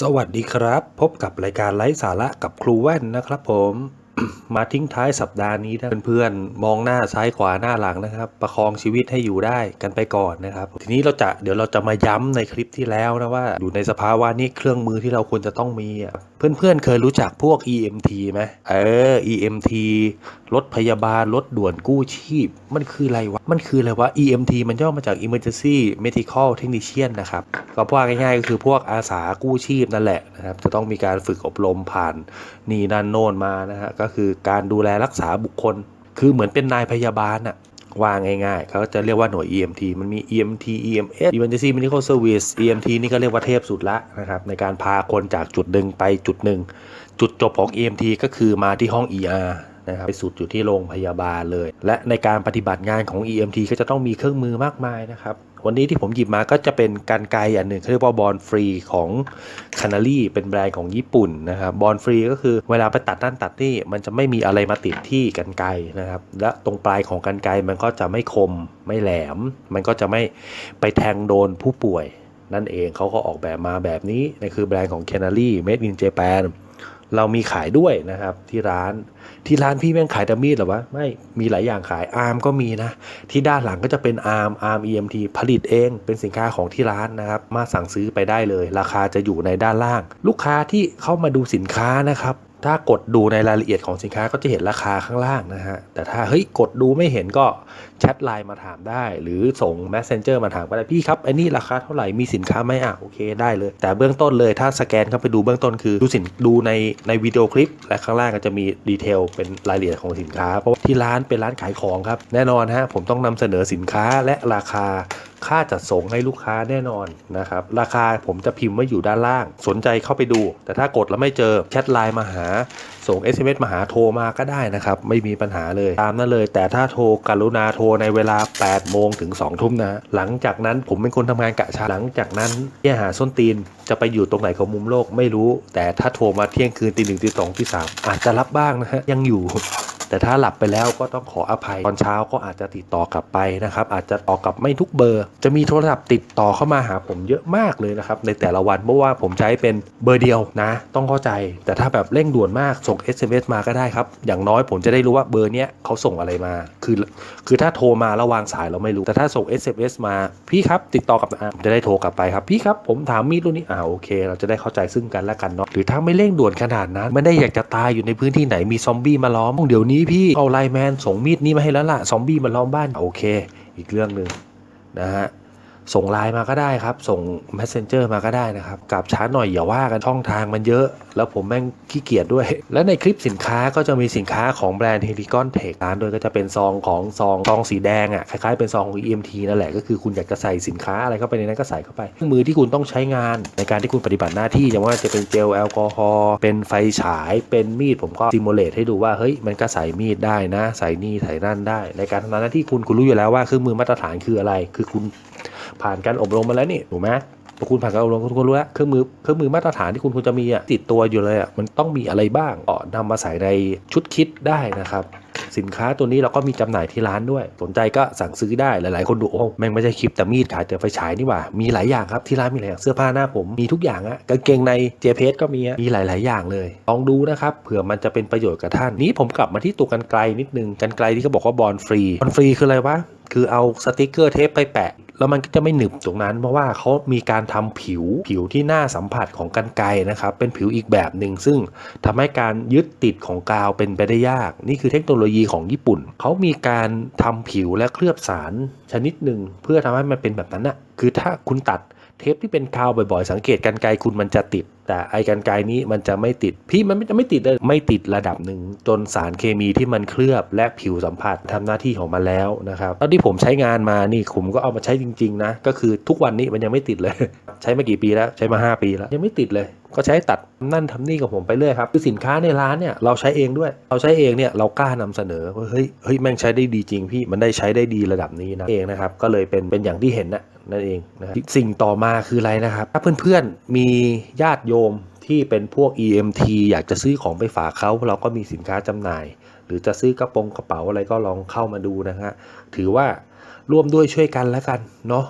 สวัสดีครับ พบกับรายการไร้สาระกับครูแว่นนะครับผม มาทิ้งท้ายสัปดาห์นี้นะเพื่อนๆมองหน้าซ้ายขวาหน้าหลังนะครับ ประคองชีวิตให้อยู่ได้กันไปก่อนนะครับ ทีนี้เราจะเดี๋ยวเราจะมาย้ำในคลิปที่แล้วนะว่า อยู่ในสภาวะนี้เครื่องมือที่เราควรจะต้องมีอะเพื่อนๆเคยรู้จักพวก EMT ไหมเออ EMT รถพยาบาล รถด่วนกู้ชีพ มันคืออะไรวะ มันคืออะไรวะ EMT มันย่อมาจาก Emergency Medical Technician นะครับ ก็ว่าง่ายๆก็คือพวกอาสากู้ชีพนั่นแหละนะครับ จะต้องมีการฝึกอบรมผ่านนี่นั่นโน่นมานะฮะ ก็คือการดูแลรักษาบุคคล คือเหมือนเป็นนายพยาบาลอะว่าง่ายๆ เขาจะเรียกว่าหน่วย EMT มันมี EMT EMS Emergency Medical Service EMT นี่ก็เรียกว่าเทพสุดละนะครับ ในการพาคนจากจุดหนึ่งไปจุดหนึ่ง จุดจบของ EMT ก็คือมาที่ห้อง ER นะครับไปสุดอยู่ที่โรงพยาบาลเลย และในการปฏิบัติงานของ EMT ก็จะต้องมีเครื่องมือมากมายนะครับ วันนี้ที่ผมหยิบมาก็จะเป็นการไกลอันหนึ่งเขาเรียกว่าบอลฟรีของคานารีเป็นแบรนด์ของญี่ปุ่นนะครับบอลฟรีก็คือเวลาไปตัดนั่นตัดนี่มันจะไม่มีอะไรมาติดที่กันไกลนะครับ และตรงปลายของกันไกลมันก็จะไม่คมไม่แหลม มันก็จะไม่ไปแทงโดนผู้ป่วยนั่นเองเขาก็ออกแบบมาแบบนี้นี่คือแบรนด์ของ c a n a r y Made in Japan เรามีขายด้วยนะครับที่ร้านที่ร้านพี่แม่งขายแต่มีดเหรอวะ ไม่มีหลายอย่างขายอาร์มก็มีนะ ที่ด้านหลังก็จะเป็นอาร์มอาร์ม EMT ผลิตเองเป็นสินค้าของที่ร้านนะครับ มาสั่งซื้อไปได้เลย ราคาจะอยู่ในด้านล่าง ลูกค้าที่เข้ามาดูสินค้านะครับถ้ากดดูในรายละเอียดของสินค้าก็จะเห็นราคาข้างล่างนะฮะ แต่ถ้าเฮ้ยกดดูไม่เห็นก็แชทไลน์มาถามได้ หรือส่ง Messenger มาถามก็ได้พี่ครับไอ้นี่ราคาเท่าไหร่มีสินค้าไหมอะโอเคได้เลย แต่เบื้องต้นเลยถ้าสแกนเข้าไปดูเบื้องต้นคือ ดูสินดูในในวิดีโอคลิป และข้างล่างก็จะมีดีเทลเป็นรายละเอียดของสินค้า เพราะว่าที่ร้านเป็นร้านขายของครับ แน่นอนฮะผมต้องนำเสนอสินค้าและราคา ค่าจัดส่งให้ลูกค้าแน่นอนนะครับ ราคาผมจะพิมพ์ไว้อยู่ด้านล่าง สนใจเข้าไปดู แต่ถ้ากดแล้วไม่เจอแชทไลน์มาหา ส่ง SMS มาหาโทรมาก็ได้นะครับ ไม่มีปัญหาเลย ตามนั้นเลย แต่ถ้าโทรกรุณาโทรในเวลา 8 โมงถึง 2 ทุ่มนะ หลังจากนั้นผมเป็นคนทำงานกะเช้าหลังจากนั้นเนี่ยหาส้นตีน จะไปอยู่ตรงไหนของมุมโลกไม่รู้ แต่ถ้าโทรมาเที่ยงคืนตีหนึ่งตีสองตีสามอาจจะรับบ้างนะฮะยังอยู่ แต่ถ้าหลับไปแล้วก็ต้องขออภัย ตอนเช้าก็อาจจะติดต่อกลับไปนะครับ อาจจะต่อกลับไม่ทุกเบอร์ จะมีโทรศัพท์ติดต่อเข้ามาหาผมเยอะมากเลยนะครับ ในแต่ละวันเพราะว่าผมใช้เป็นเบอร์เดียวนะ ต้องเข้าใจ แต่ถ้าแบบเร่งด่วนมากส่ง SMS มาก็ได้ครับ อย่างน้อยผมจะได้รู้ว่าเบอร์เนี้ยเขาส่งอะไรมา คือ คือถ้าโทรมาแล้ววางสายเราไม่รู้ แต่ถ้าส่ง SMS มา พี่ครับ ติดต่อกับอะผมจะได้โทรกลับไปครับพี่ครับผมถามมีดรุ่นนี้อ่าโอเค เราจะได้เข้าใจซึ่งกันและกันเนาะหรือถ้าไม่เร่งด่วนขนาดนั้น ไม่ได้อยากจะตายอยู่ในพื้นที่ไหนมีซอมบี้มาล้อมเดี๋ยวนี้พี่เอาไลแมนส่งมีดนี้มาให้แล้วล่ะซอมบี้มาล้อมบ้านโอเค อีกเรื่องหนึ่งนะฮะ ส่งไลน์มาก็ได้ครับ ส่ง Messenger มาก็ได้นะครับกลับช้าหน่อยอย่าว่ากันช่องทางมันเยอะ แล้วผมแม่งขี้เกียจด้วย และในคลิปสินค้าก็จะมีสินค้าของแบรนด์ h e l i c o n Tech ร้านโดยก็จะเป็นซองของซองซองสีแดงอะคล้ายๆเป็นซองของ EMT นั่นแหละก็คือคุณอยากจะใส่สินค้าอะไรเข้าไปในนั้นก็ใส่เข้าไปเครื่องมือที่คุณต้องใช้งานในการที่คุณปฏิบัติหน้าที่อย่างว่าจะเป็นเจลแอลกอฮอล์เป็นไฟฉายเป็นมีดผมก็ซิมูเลตให้ดูว่าเฮ้ยมันก็ใส่มีดได้นะ ใส่นี่ใส่นั่นได้ ในการทำหน้าที่คุณคุณรู้อยู่แล้วว่าเครื่องมือมาตรฐานคืออะไร คือคุณ ผ่านการอบรมมาแล้วนี่ถูกไหมพอคุณผ่านการอบรมคุณก็รู้แล้วเครื่องมือเครื่องมือมาตรฐานที่คุณควรจะมีอะติดตัวอยู่เลยอะมันต้องมีอะไรบ้างก็นำมาใส่ในชุดคิดได้นะครับสินค้าตัวนี้เราก็มีจำหน่ายที่ร้านด้วย สนใจก็สั่งซื้อได้หลาย ๆ คนดูโอ้แม่งไม่ใช่คลิปแต่มีดขายแต่ไฟฉายนี่หว่า มีหลายอย่างครับที่ร้านมีหลายอย่างเสื้อผ้าหน้าผมมีทุกอย่างอะกางเกงในเจเพสก็มีมีหลาย ๆ อย่างเลย ลองดูนะครับเผื่อมันจะเป็นประโยชน์กับท่าน นี้ผมกลับมาที่ตัวกันไกลนิดนึงกันไกลที่เขาบอกว่าบอลฟรีบอลฟรีคืออะไรวะคือเอาสติกเกอร์เทปไปแปะ แล้วมันก็จะไม่หนึบตรงนั้น เพราะว่าเขามีการทำผิวผิวที่หน้าสัมผัสของกันไกนะครับเป็นผิวอีกแบบหนึ่งซึ่งทำให้การยึดติดของกาวเป็นไปได้ยาก นี่คือเทคโนโลยีของญี่ปุ่น เขามีการทำผิวและเคลือบสารชนิดหนึ่งเพื่อทำให้มันเป็นแบบนั้นน่ะคือถ้าคุณตัดเทปที่เป็นกาวบ่อยๆ สังเกตกันไกคุณมันจะติด แต่ไอ้กันไกรนี้มันจะไม่ติด พี่มันจะไม่ติดเลยไม่ติดระดับหนึ่งจนสารเคมีที่มันเคลือบและผิวสัมผัสทำหน้าที่ของมันแล้วนะครับตอนที่ผมใช้งานมานี่ผมก็เอามาใช้จริง ๆ นะ ก็คือทุกวันนี้มันยังไม่ติดเลย ใช้มากี่ปีแล้วใช้มา 5 ปีแล้ว ยังไม่ติดเลย ก็ใช้ตัดนั่นทำนี่กับผมไปเรื่อยครับคือสินค้าในร้านเนี่ยเราใช้เองด้วย เราใช้เองเนี่ยเรากล้านำเสนอว่าเฮ้ยเฮ้ยแม่งใช้ได้ดีจริงพี่มันได้ใช้ได้ดีระดับนี้นะเองนะครับก็เลยเป็นเป็นอย่างที่เห็นนะ นั่นเองนะครับสิ่งต่อมาคืออะไรนะครับ ถ้าเพื่อนๆมีญาติโยมที่เป็นพวก EMT อยากจะซื้อของไปฝากเขาเราก็มีสินค้าจำหน่าย หรือจะซื้อกระโปรงกระเป๋าอะไรก็ลองเข้ามาดูนะฮะถือว่าร่วมด้วยช่วยกันแล้วกันเนาะ